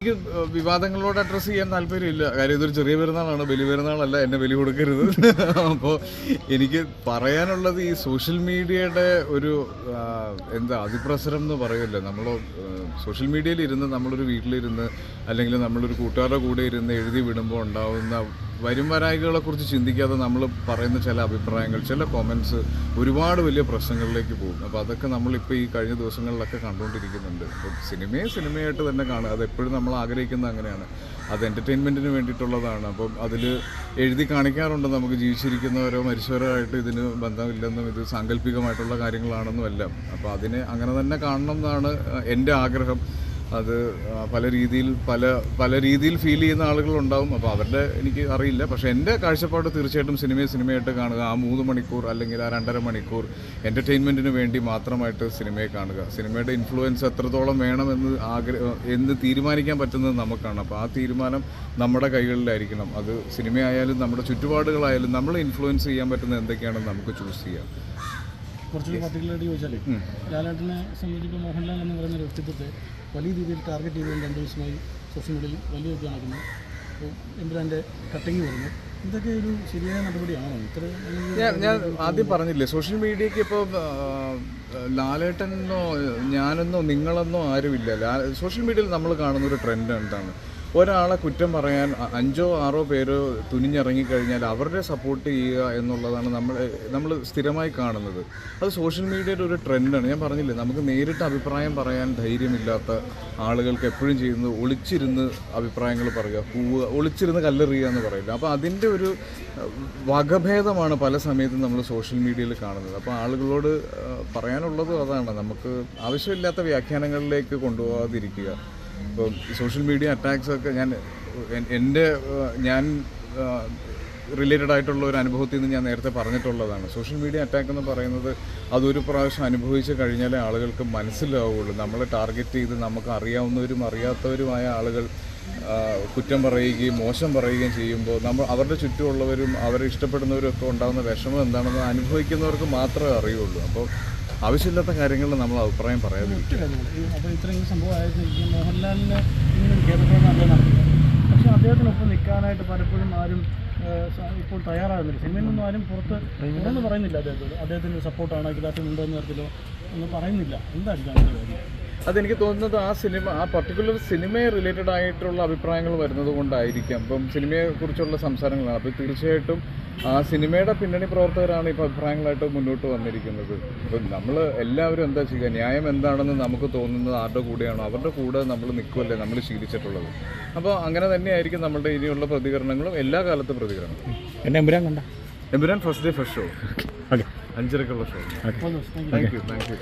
എനിക്ക് വിവാദങ്ങളോട് അഡ്രസ്സ് ചെയ്യാൻ താല്പര്യമില്ല. കാര്യം ഇതൊരു ചെറിയ പെരുന്നാളാണ്. ബലി പെരുന്നാളല്ല. എന്നെ ബലി കൊടുക്കരുത്. അപ്പോൾ എനിക്ക് പറയാനുള്ളത് ഈ സോഷ്യൽ മീഡിയയുടെ ഒരു എന്താ അതിപ്രസരം എന്ന് പറയുമല്ലോ നമ്മൾ സോഷ്യൽ മീഡിയയിൽ ഇരുന്ന് നമ്മളൊരു വീട്ടിലിരുന്ന് അല്ലെങ്കിൽ നമ്മളൊരു കൂട്ടുകാരുടെ കൂടെ ഇരുന്ന് എഴുതി വിടുമ്പോൾ ഉണ്ടാവുന്ന വരും വരായികളെ കുറിച്ച് ചിന്തിക്കാതെ നമ്മൾ പറയുന്ന ചില അഭിപ്രായങ്ങൾ ചില കോമൻസ് ഒരുപാട് വലിയ പ്രശ്നങ്ങളിലേക്ക് പോകും. അപ്പോൾ അതൊക്കെ നമ്മളിപ്പോൾ ഈ കഴിഞ്ഞ ദിവസങ്ങളിലൊക്കെ കണ്ടുകൊണ്ടിരിക്കുന്നുണ്ട്. അപ്പോൾ സിനിമയെ സിനിമയായിട്ട് തന്നെ കാണുക. അത് എപ്പോഴും നമ്മൾ ആഗ്രഹിക്കുന്നത് അങ്ങനെയാണ്. അത് എന്റർടൈൻമെന്റിന് വേണ്ടിയിട്ടുള്ളതാണ്. അപ്പം അതിൽ എഴുതി കാണിക്കാറുണ്ട്. നമുക്ക് ജീവിച്ചിരിക്കുന്നവരോ മരിച്ചവരോ ആയിട്ട് ഇതിന് ബന്ധമില്ലെന്നും ഇത് സാങ്കല്പികമായിട്ടുള്ള കാര്യങ്ങളാണെന്നും എല്ലാം. അപ്പോൾ അതിനെ അങ്ങനെ തന്നെ കാണണം എന്നാണ് എന്റെ ആഗ്രഹം. അത് പല രീതിയിൽ പല പല രീതിയിൽ ഫീൽ ചെയ്യുന്ന ആളുകളുണ്ടാവും. അപ്പോൾ അവരുടെ എനിക്ക് അറിയില്ല. പക്ഷേ എന്റെ കാഴ്ചപ്പാട് തീർച്ചയായിട്ടും സിനിമയെ സിനിമയായിട്ട് കാണുക. ആ മൂന്ന് മണിക്കൂർ അല്ലെങ്കിൽ ആ രണ്ടര മണിക്കൂർ എന്റർടൈൻമെന്റിന് വേണ്ടി മാത്രമായിട്ട് സിനിമയെ കാണുക. സിനിമയുടെ ഇൻഫ്ലുവൻസ് എത്രത്തോളം വേണമെന്ന് ആഗ്രഹ എന്ന് തീരുമാനിക്കാൻ പറ്റുന്നത് നമുക്കാണ്. അപ്പോൾ ആ തീരുമാനം നമ്മുടെ കൈകളിലായിരിക്കണം. അത് സിനിമയായാലും നമ്മുടെ ചുറ്റുപാടുകളായാലും നമ്മൾ ഇൻഫ്ലുവൻസ് ചെയ്യാൻ പറ്റുന്ന എന്തൊക്കെയാണെന്ന് നമുക്ക് ചൂസ് ചെയ്യാം. കുറച്ചുകൂടി പർട്ടിക്കുലറായിട്ട് ചോദിച്ചാലേ ലാലേട്ടനെ സംബന്ധിച്ച് മോഹൻലാൽ എന്ന് പറയുന്ന ഒരു വ്യക്തിത്വത്തെ വലിയ രീതിയിൽ ടാർഗറ്റ് ചെയ്തുകൊണ്ട് രണ്ട് ദിവസമായി സോഷ്യൽ മീഡിയയിൽ വലിയ ഇത് നടക്കുന്നു അപ്പോൾ എമ്പുരാന്റെ കട്ടിങ് വരുന്നു ഇതൊക്കെ ഒരു ശരിയായ നടപടിയാണോ? ഇത്ര ഞാൻ ഞാൻ ആദ്യം പറഞ്ഞില്ലേ സോഷ്യൽ മീഡിയയ്ക്ക് ഇപ്പോൾ ലാലേട്ടനോ ഞാനെന്നോ നിങ്ങളെന്നോ ആരുമില്ല. ലാ സോഷ്യൽ മീഡിയയിൽ നമ്മൾ കാണുന്ന ഒരു ട്രെൻഡ് എന്താണ്? ഒരാളെ കുറ്റം പറയാൻ അഞ്ചോ ആറോ പേരോ തുനിഞ്ഞിറങ്ങിക്കഴിഞ്ഞാൽ അവരുടെ സപ്പോർട്ട് ചെയ്യുക എന്നുള്ളതാണ് നമ്മൾ നമ്മൾ സ്ഥിരമായി കാണുന്നത്. അത് സോഷ്യൽ മീഡിയയുടെ ഒരു ട്രെൻഡാണ്. ഞാൻ പറഞ്ഞില്ലേ നമുക്ക് നേരിട്ട് അഭിപ്രായം പറയാൻ ധൈര്യമില്ലാത്ത ആളുകൾക്ക് എപ്പോഴും ചെയ്യുന്നത് ഒളിച്ചിരുന്ന് അഭിപ്രായങ്ങൾ പറയുക പൂവ് ഒളിച്ചിരുന്ന് കല്ലെറിയുക എന്ന് പറയില്ല അപ്പോൾ അതിന്റെ ഒരു വകഭേദമാണ് പല സമയത്തും നമ്മൾ സോഷ്യൽ മീഡിയയിൽ കാണുന്നത്. അപ്പോൾ ആളുകളോട് അഹ്, പറയാനുള്ളതും അതാണ്. നമുക്ക് ആവശ്യമില്ലാത്ത വ്യാഖ്യാനങ്ങളിലേക്ക് കൊണ്ടുപോകാതിരിക്കുക. ഇപ്പം സോഷ്യൽ മീഡിയ അറ്റാക്സ് ഒക്കെ ഞാൻ എന്റെ ഞാൻ റിലേറ്റഡ് ആയിട്ടുള്ള ഒരു അനുഭവത്തിൽ നിന്ന് ഞാൻ നേരത്തെ പറഞ്ഞിട്ടുള്ളതാണ്. സോഷ്യൽ മീഡിയ അറ്റാക്ക് എന്ന് പറയുന്നത് അതൊരു പ്രാവശ്യം അനുഭവിച്ച് കഴിഞ്ഞാലേ ആളുകൾക്ക് മനസ്സിലാവുകയുള്ളൂ നമ്മളെ ടാർഗറ്റ് ചെയ്ത് നമുക്ക് അറിയാവുന്നവരും അറിയാത്തവരുമായ ആളുകൾ കുറ്റം പറയുകയും മോശം പറയുകയും ചെയ്യുമ്പോൾ നമ്മൾ അവരുടെ ചുറ്റുമുള്ളവരും അവരെ ഇഷ്ടപ്പെടുന്നവരും ഒക്കെ ഉണ്ടാകുന്ന വിഷമം എന്താണെന്ന് അനുഭവിക്കുന്നവർക്ക് മാത്രമേ അറിയുള്ളൂ. അപ്പോൾ ആവശ്യമില്ലാത്ത കാര്യങ്ങളിൽ നമ്മൾ അഭിപ്രായം പറയാതിരിക്കും അപ്പോൾ ഇത്രയും സംഭവം ആയിരുന്നു. ഈ മോഹൻലാലിന് പക്ഷേ അദ്ദേഹത്തിനൊപ്പം നിൽക്കാനായിട്ട് പലപ്പോഴും ആരും ഇപ്പോൾ തയ്യാറാകുന്നില്ല. സിനിമയിൽ നിന്നും ആരും പുറത്ത് പുറന്ന് പറയുന്നില്ല അദ്ദേഹത്തോട്. അദ്ദേഹത്തിന് സപ്പോർട്ടാണ് കിതാറ്റം ഉണ്ടോ എന്ന് തരത്തിലോ ഒന്നും പറയുന്നില്ല. എന്തായിരിക്കും അതിന്റെ അതെനിക്ക് തോന്നുന്നത് ആ സിനിമ ആ പർട്ടിക്കുലർ സിനിമയെ റിലേറ്റഡ് ആയിട്ടുള്ള അഭിപ്രായങ്ങൾ വരുന്നത് കൊണ്ടായിരിക്കാം. ഇപ്പം സിനിമയെ കുറിച്ചുള്ള സംസാരങ്ങളാണ്. അപ്പോൾ തീർച്ചയായിട്ടും ആ സിനിമയുടെ പിന്നണി പ്രവർത്തകരാണ് ഇപ്പോൾ അഭിപ്രായങ്ങളായിട്ട് മുന്നോട്ട് വന്നിരിക്കുന്നത്. ഇപ്പം നമ്മൾ എല്ലാവരും എന്താ ചെയ്യുക ന്യായം എന്താണെന്ന് നമുക്ക് തോന്നുന്നത് ആരുടെ കൂടെയാണോ? അവരുടെ കൂടെ നമ്മൾ നിൽക്കുമല്ലേ നമ്മൾ ശീലിച്ചിട്ടുള്ളത്. അപ്പോൾ അങ്ങനെ തന്നെയായിരിക്കും നമ്മുടെ ഇനിയുള്ള പ്രതികരണങ്ങളും എല്ലാ കാലത്തും പ്രതികരണങ്ങളും. എന്നെ എമ്പുരാൻ കണ്ട? Empuraan first day first show okay അഞ്ചരക്കുള്ള show thank you thank you